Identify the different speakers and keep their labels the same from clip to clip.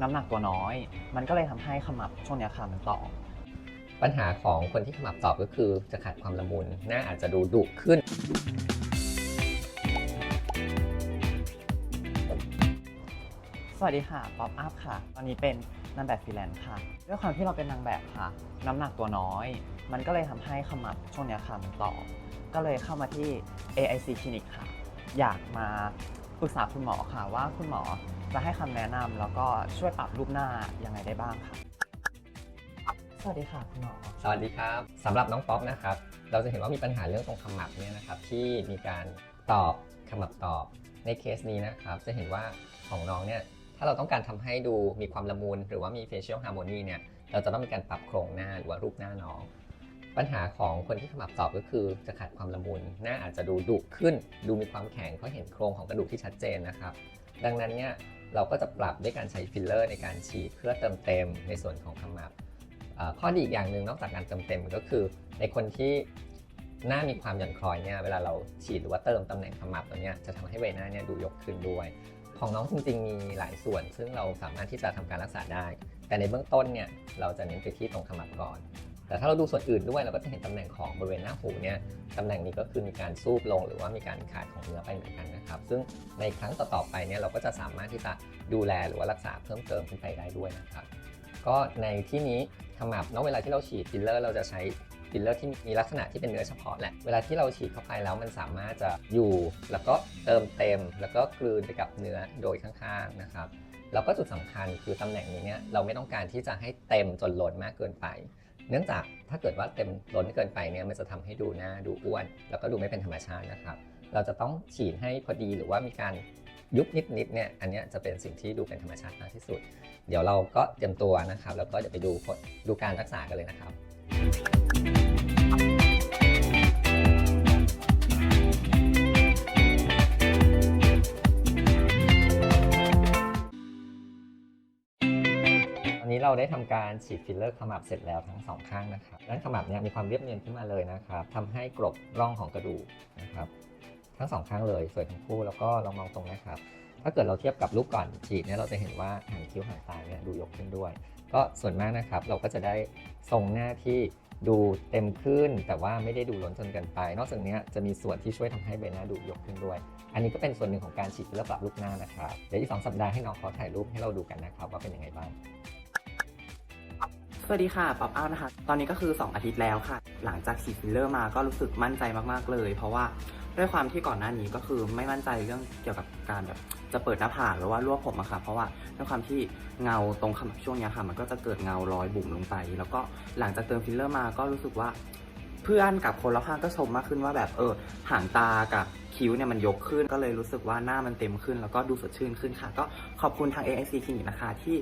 Speaker 1: น้ำหนักตัวน้อย มันก็เลยทำให้ขมับช่วงเนี้ยค่ะมันตอบ
Speaker 2: ปัญหาของคนที่ขมับตอบก็คือจะขาดความละมุน หน้าอาจจะดูดุขึ้น
Speaker 1: สวัสดีค่ะป๊อปอัพค่ะ ตอนนี้เป็นนางแบบฟรีแลนซ์ค่ะ ด้วยความที่เราเป็นนางแบบค่ะ น้ำหนักตัวน้อย มันก็เลยทำให้ขมับช่วงเนี้ยค่ะมันตอบก็เลยเข้ามาที่ AIC คลินิกค่ะ อยากมาปรึกษาคุณหมอค่ะว่าคุณหมอ จะให้คำแนะนำแล้วก็ช่วยปรับรูปหน้ายังไงได้บ้างค่ะสวัสดีค่ะคุณหมอ
Speaker 2: สวัสดีครับสำหรับน้องป๊อปนะครับ เราจะเห็นว่ามีปัญหาเรื่องตรงขมับเนี่ยนะครับ ที่มีการตอบขมับตอบในเคสนี้นะครับ จะเห็นว่าของน้องเนี่ยถ้าเราต้องการทำให้ดูมีความละมุนหรือว่ามี facial harmony เนี่ยเราจะต้องมีการปรับโครงหน้าหรือว่ารูปหน้าน้อง ปัญหาของคนที่ขมับตอบก็คือจะขาดความละมุนหน้าอาจจะดูดุขึ้น ดูมีความแข็งเพราะเห็นโครงของกระดูกที่ชัดเจนนะครับ ดังนั้นเนี่ย เราก็จะปรับด้วยการใช้ฟิลเลอร์ในการฉีดเพื่อเติมเต็มในส่วนของขมับข้อดีอีกอย่างหนึ่งนอกจากการเติมเต็มก็คือ ในคนที่หน้ามีความหย่อนคล้อยเนี่ยเวลาเราฉีดหรือว่าเติมตำแหน่งขมับตัวเนี้ยจะทำให้ใบหน้าเนี่ยดูยกขึ้นด้วย ของน้องจริงๆ มีหลายส่วน ซึ่งเราสามารถที่จะทำการรักษาได้ แต่ในเบื้องต้นเนี่ยเราจะเน้นไปที่ตรงขมับก่อน แต่ถ้าเราดูส่วนอื่นด้วยเราก็จะเห็นตำแหน่งของบริเวณหน้าหูเนี่ยตำแหน่งนี้ก็คือมีการซูบลงหรือว่ามีการขาดของเนื้อไปเหมือนกันนะครับ ซึ่งในครั้งต่อๆไปเนี่ยเราก็จะสามารถที่จะดูแลหรือว่ารักษาเพิ่มเติมขึ้นไปได้ด้วยนะครับ ก็ในที่นี้ขมับนาะเวลาที่เราฉีดฟิลเลอร์เราจะใช้ฟิลเลอร์ที่มีลักษณะที่เป็นเนื้อเฉพาะแหละ เวลาที่เราฉีดเข้าไปแล้วมันสามารถจะอยู่แล้วก็เติมเต็ม แล้วก็กลืนไปกับเนื้อโดยข้างๆนะครับ แล้วก็จุดสำคัญคือตำแหน่งนี้เนี่ยเราไม่ต้องการที่จะให้เต็มจนล้นมากเกินไป เนื่องจากถ้าเกิดว่าเต็มล้นเกินไปเนี่ยมันจะทำให้ดูหน้าดูอ้วน แล้วก็ดูไม่เป็นธรรมชาตินะครับ เราจะต้องฉีดให้พอดีหรือว่ามีการยุบนิดๆเนี่ยอันนี้จะเป็นสิ่งที่ดูเป็นธรรมชาติมากที่สุด เดี๋ยวเราก็เตรียมตัวนะครับ แล้วก็เดี๋ยวไปดูผลดูการรักษากันเลยนะครับ นี้เราได้ทำการฉีดฟิลเลอร์ขมับเสร็จแล้วทั้งสองข้างนะครับด้านขมับเนี่ยมีความเรียบเนียนขึ้นมาเลยนะครับทำให้กลบร่องของกระดูกนะครับ ทั้งสองข้างเลยสวยทั้งคู่แล้วก็ลองมองตรงนะครับ ถ้าเกิดเราเทียบกับรูปก่อนฉีดเนี่ยเราจะเห็นว่าหางคิ้วหางตาเนี่ยดูยกขึ้นด้วย ก็ส่วนมากนะครับ เราก็จะได้ทรงหน้าที่ดูเต็มขึ้นแต่ว่าไม่ได้ดูล้นจนเกินไป นอกจากนี้จะมีส่วนที่ช่วยทำให้ใบหน้าดูยกขึ้นด้วย อันนี้ก็เป็นส่วนหนึ่งของการฉีดฟิลเลอปรับรูปหน้านะครับ เดี๋ยวอีกสองสัปดาห์ให้น้องเขาถ่ายรูปให้เราดูกันนะครับว่าเป็นยังไงบ้าง
Speaker 3: สวัสดีค่ะ ป๊อปอัพนะคะ ตอนนี้ก็คือ 2 อาทิตย์แล้วค่ะ หลังจากฉีดฟิลเลอร์มาก็รู้สึกมั่นใจมากๆเลย เพราะว่าด้วยความที่ก่อนหน้านี้ก็คือไม่มั่นใจเรื่องเกี่ยวกับการแบบจะเปิดหน้าผากหรือว่ารวบผมอะค่ะ เพราะว่าด้วยความที่เงาตรงขมับช่วงนี้ค่ะ มันก็จะเกิดเงารอยบุ๋มลงไป แล้วก็หลังจากเติมฟิลเลอร์มาก็รู้สึกว่า เพื่อนกับคนรอบข้างก็ชมมากขึ้นว่าแบบเออหางตากับคิ้วเนี่ยมันยกขึ้น ก็เลยรู้สึกว่าหน้ามันเต็มขึ้น แล้วก็ดูสดชื่นขึ้นค่ะ ก็ขอบคุณทาง AIC คลินิกนะคะที่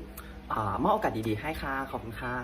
Speaker 3: มอบโอกาสดีๆ ให้ค่ะ ขอบคุณค่ะ